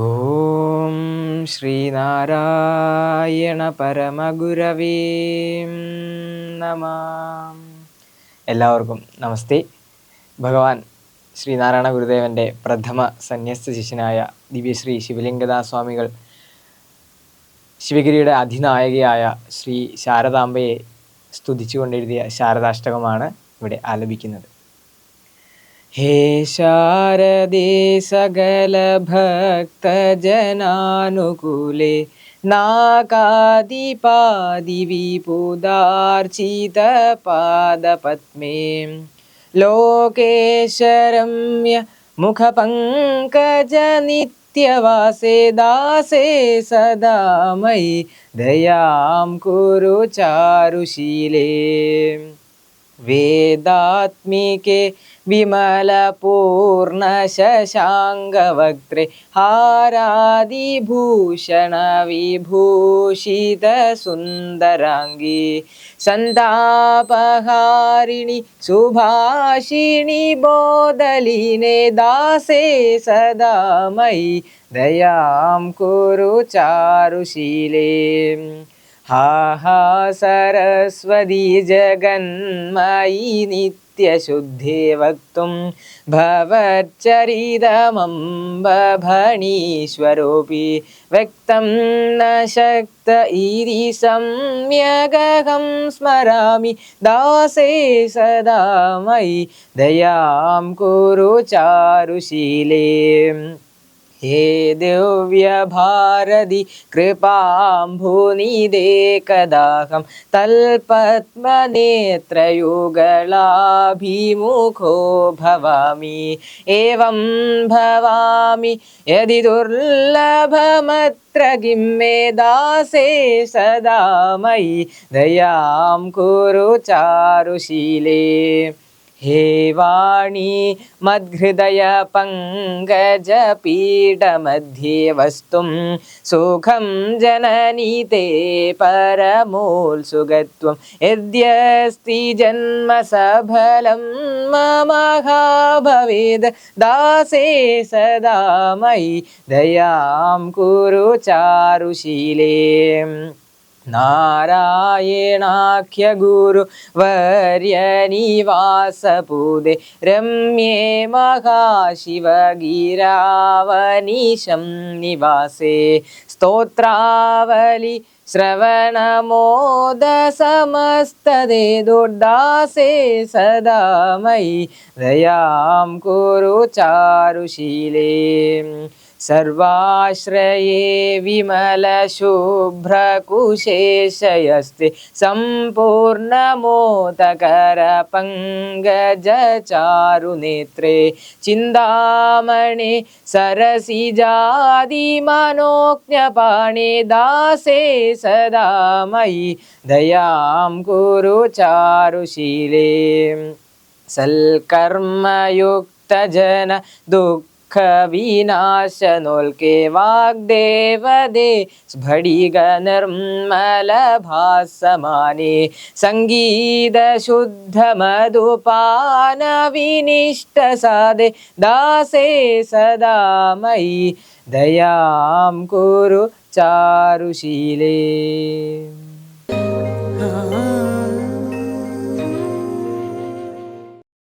ഓം ശ്രീനാരായണ പരമഗുരവേ നമ. എല്ലാവർക്കും നമസ്തേ. ഭഗവാൻ ശ്രീനാരായണ ഗുരുദേവന്റെ പ്രഥമ സന്യസ്ത ശിഷ്യനായ ദിവ്യശ്രീ ശിവലിംഗദാസ്വാമികൾ ശിവഗിരിയുടെ അധിനായകയായ ശ്രീ ശാരദാംബയെ സ്തുതിച്ചുകൊണ്ടെഴുതിയ ശാരദാഷ്ടകമാണ് ഇവിടെ ആലപിക്കുന്നത്. ഹേ ശാരദേ सकलभक्तजनानुकूले नाकादिपादिविपुदार्चितपादपद्मे लोकेशरम्य मुखपङ्कजनित्यवासे दासे सदा मयि दयां कुरु चारुशीले वेदात्मिके विमलपूर्णशशाङ्गवक्त्रे हारादिभूषणविभूषितसुन्दराङ्गी सन्तापहारिणि सुभाषिणि बोदलिने दासे सदा मयि दयां कुरु चारुशीले हा सरस्वती जगन्मयि नित्यशुद्धे वक्तुं भवच्चरितमम्बभणीश्वरोऽपि व्यक्तं न शक्त इति सम्यगहं स्मरामि दासे सदा मयि दयां कुरु चारुशीले ഹേ ദിവ്യഭാരതി കൃപാംഭുനിദേകദാഹം തൽപത്മനേത്രയുഗളാഭിമുഖോ ഭവാമി. ഏവം ഭവാമി യതി ദുർലഭമത്ര കിം മേ ദാസേ സദാ മയി ദയാം കുരു ചാരുശീലേ. हे वाणी मद्हृदयपङ्कजपीठमध्ये वस्तुं सुखं जननी ते परमोत्सुगत्वं यद्यस्ति जन्म सफलं मम भवेद् दासे सदा मयि दयां कुरु चारुशीले നാരായണാഖ്യ ഗുരു വർയനിവാസപൂതേ രമ്യേ മഹാശിവഗിരാവനിശം നിവാസേ. സ്തോത്രാവലി ശ്രവണമോദ സമസ്തദേ ദുർദാസേ സദാ മയി ദയാം കുരു ചാരുശീലേ. सर्वाश्रये विमलशुभ्रकुशेशयस्ते सम्पूर्णमोदकरपङ्कजचारुनेत्रे। चिन्तामणे सरसिजादिमनोज्ञपाणे दासे सदा मयि। दयां कुरु चारुशीले। सल्कर्मयुक्तजन दुःख ദുഃഖവിനാശനോൽക്കെ വാഗ്ദേവതേ സ്ഫടിക നിർമ്മലഭാസമാനേ സങ്കീതശുദ്ധമധുപാനവിനിഷ്ടസാദേ ദാസേ സദാ മയി ദയാം കുരു ചാരുശീലേ.